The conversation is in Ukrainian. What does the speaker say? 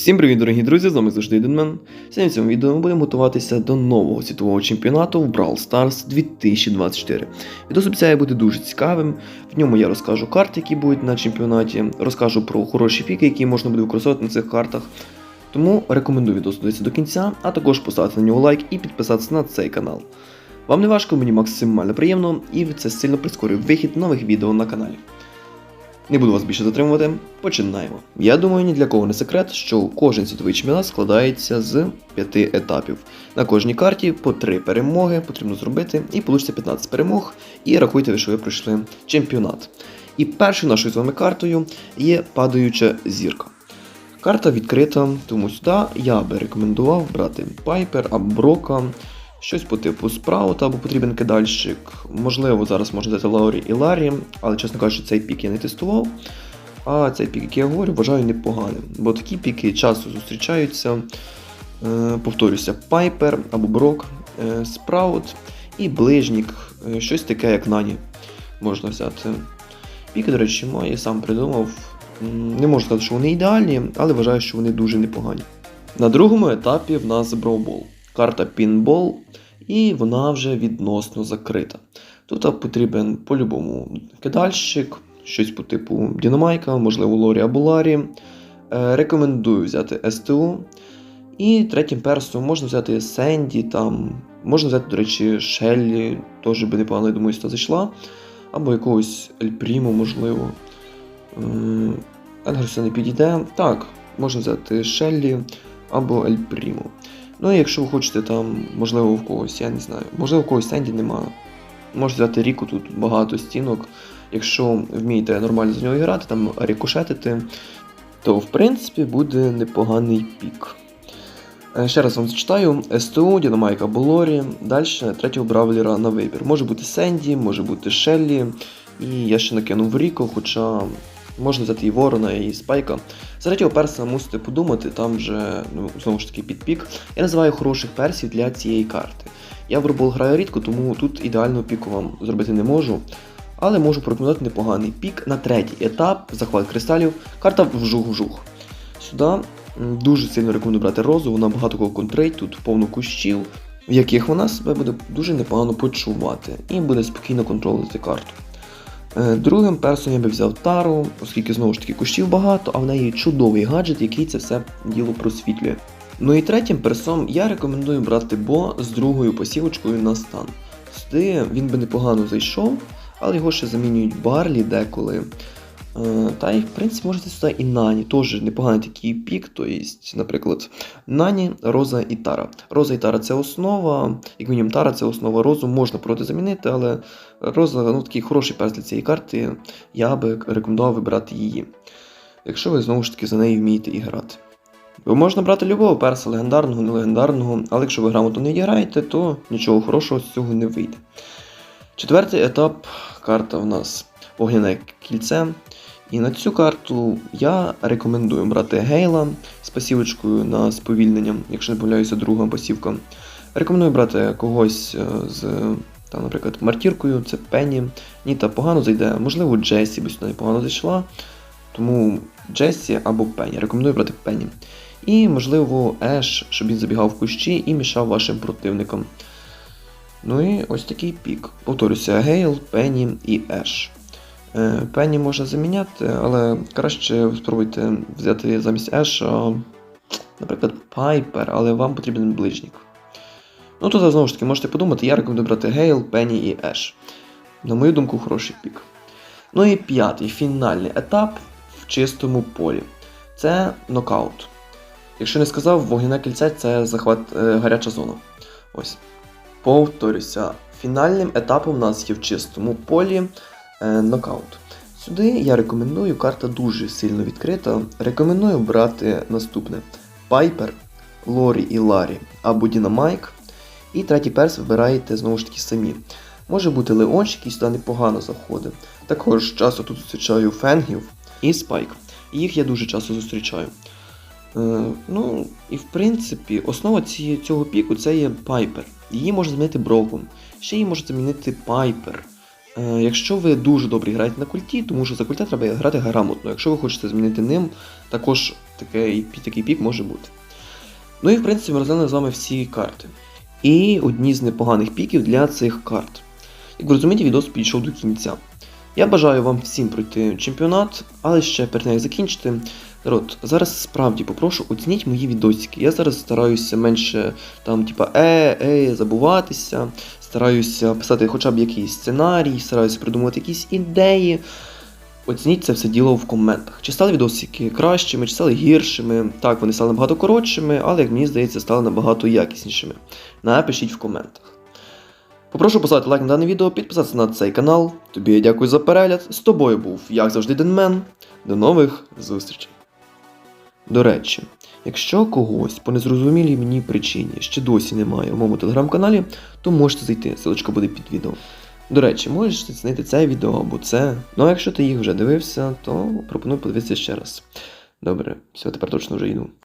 Всім привіт, дорогі друзі! З вами завжди Денмен. Сьогодні в цьому відео ми будемо готуватися до нового світового чемпіонату в Brawl Stars 2024. Відео обіцяє бути дуже цікавим. В ньому я розкажу карти, які будуть на чемпіонаті, розкажу про хороші піки, які можна буде використовувати на цих картах. Тому рекомендую відео дивитися до кінця, а також поставити на нього лайк і підписатися на цей канал. Вам не важко, мені максимально приємно, і це сильно прискорює вихід нових відео на каналі. Не буду вас більше затримувати, починаємо. Я думаю, ні для кого не секрет, що кожен світовий чемпіонат складається з п'яти етапів. На кожній карті по три перемоги потрібно зробити, і вийде 15 перемог, і рахуйте, що ви пройшли чемпіонат. І першою нашою з вами картою є падаюча зірка. Карта відкрита, тому сюди я би рекомендував брати Пайпер або Брока, щось по типу Спраута або потрібен кидальщик. Можливо, зараз можна взяти Лаурі і Ларі, але, чесно кажучи, цей пік я не тестував. А цей пік, який я говорю, вважаю непоганим. Бо такі піки часто зустрічаються. Е, повторюся, Пайпер або Брок, е, Спраут і ближнік, е, щось таке, як Нані можна взяти. Піки, до речі, мої сам придумав. Не можу сказати, що вони ідеальні, але вважаю, що вони дуже непогані. На другому етапі в нас Броубол. Карта Пінбол, і вона вже відносно закрита. Тут потрібен по-любому кидальщик, щось по типу Дінамайка, можливо, Лорі або Ларі. Е, рекомендую взяти СТУ. І третім персом можна взяти Сенді, там, можна взяти, до речі, Шеллі, теж би непогано, я думаю, сюди зайшла. Або якогось Ельпріму, можливо. Енгерса не підійде. Так, можна взяти Шеллі або Ельпріму. Ну якщо ви хочете там, можливо, в когось, я не знаю, можливо, в когось Сенді немає. Можете взяти Ріку, тут багато стінок. Якщо вмієте нормально за нього грати, там рикошетити, то в принципі буде непоганий пік. Е, Ще раз вам зачитаю: СТУ, Дінамайка Болорі. Далі третього бравлера на вибір. Може бути Сенді, може бути Шеллі. І я ще накинув Ріко, хоча можна взяти і Ворона, і Спайка. З третього перса мусите подумати, там вже, ну, знову ж таки, підпік. Я називаю хороших персів для цієї карти. Я в Робол граю рідко, тому тут ідеального піку вам зробити не можу. Але можу порекомендувати непоганий пік на третій етап, захват кристалів, карта вжух-вжух. Сюди дуже сильно рекомендую брати розу, вона багато кого контрить, тут повно кущів, в яких вона себе буде дуже непогано почувати і буде спокійно контролювати карту. Е, Другим персом я би взяв Тару, оскільки знову ж таки кущів багато, а в неї чудовий гаджет, який це все діло просвітлює. Ну і третім персом я рекомендую брати Бо з другою посівочкою на стан. Сюди він би непогано зайшов, але його ще замінюють Барлі деколи. Е, Та й в принципі можете сюди і Нані, теж непоганий такий пік, то є, наприклад, Нані, Роза і Тара. Роза і Тара це основа, як мінімум Тара це основа розу, можна проти замінити, але Роза ну, такий хороший перс для цієї карти, я би рекомендував вибирати її. Якщо ви знову ж таки за нею вмієте і грати. Ви можна брати любого перса, легендарного, нелегендарного, але якщо ви грамотно не граєте, то нічого хорошого з цього не вийде. Четвертий етап карта у нас Огняне кільце. І на цю карту я рекомендую брати Гейла з пасівочкою на сповільнення, якщо не помиляюся, друга пасівка. Рекомендую брати когось е, з, там, наприклад, мартіркою, це Пенні. Ніта погано зайде, можливо, Джесі би сюди непогано зайшла. Тому Джесі або Пенні. Рекомендую брати Пенні. І, можливо, Еш, щоб він забігав в кущі і мішав вашим противникам. Ну і ось такий пік. Повторюся, Гейл, Пенні і Еш. Е, Пенні можна заміняти, але краще спробуйте взяти замість Еша, наприклад, Пайпер, але вам потрібен ближнік. Ну тут знову ж таки можете подумати, я рекомендую брати Гейл, Пенні і Еш. На мою думку, хороший пік. Ну і п'ятий фінальний етап в чистому полі. Це нокаут. Якщо не сказав, вогняне кільце це захват е, гаряча зона. Ось. Повторюся, фінальним етапом у нас є в чистому полі нокаут. Сюди я рекомендую, карта дуже сильно відкрита. Рекомендую брати наступне: Пайпер, Лорі і Ларі або Дінамайк. І третій перс вибираєте знову ж таки самі. Може бути Леончик, який сюди непогано заходить. Також часто тут зустрічаю фенгів і спайк. Їх я дуже часто зустрічаю. Е, ну, і в принципі, основа ці, цього піку це є Пайпер. Її можна замінити броком. Ще її може замінити Пайпер. Е, Якщо ви дуже добре граєте на культі, тому що за культа треба грати грамотно. Якщо ви хочете змінити ним, також такий, такий пік може бути. Ну і в принципі ми розглянули з вами всі карти. І одні з непоганих піків для цих карт. Як ви розумієте, відос підійшов до кінця. Я бажаю вам всім пройти чемпіонат, але ще перед як закінчити. Народ, зараз справді попрошу оцініть мої відосики. Я зараз стараюся менше там, типа, е, е, забуватися, стараюся писати хоча б якийсь сценарій, стараюся придумувати якісь ідеї. Оцініть це все діло в коментах. Чи стали відосики кращими, чи стали гіршими. Так, вони стали набагато коротшими, але, як мені здається, стали набагато якіснішими. Напишіть в коментах. Попрошу поставити лайк на дане відео, підписатися на цей канал. Тобі я дякую за перегляд. З тобою був, як завжди, Денмен. До нових зустрічей. До речі, якщо когось по незрозумілій мені причині ще досі немає у моєму телеграм-каналі, то можете зайти, ссылочка буде під відео. До речі, можеш зацінити це відео або це. Ну а якщо ти їх вже дивився, то пропоную подивитися ще раз. Добре, все, тепер точно вже йду.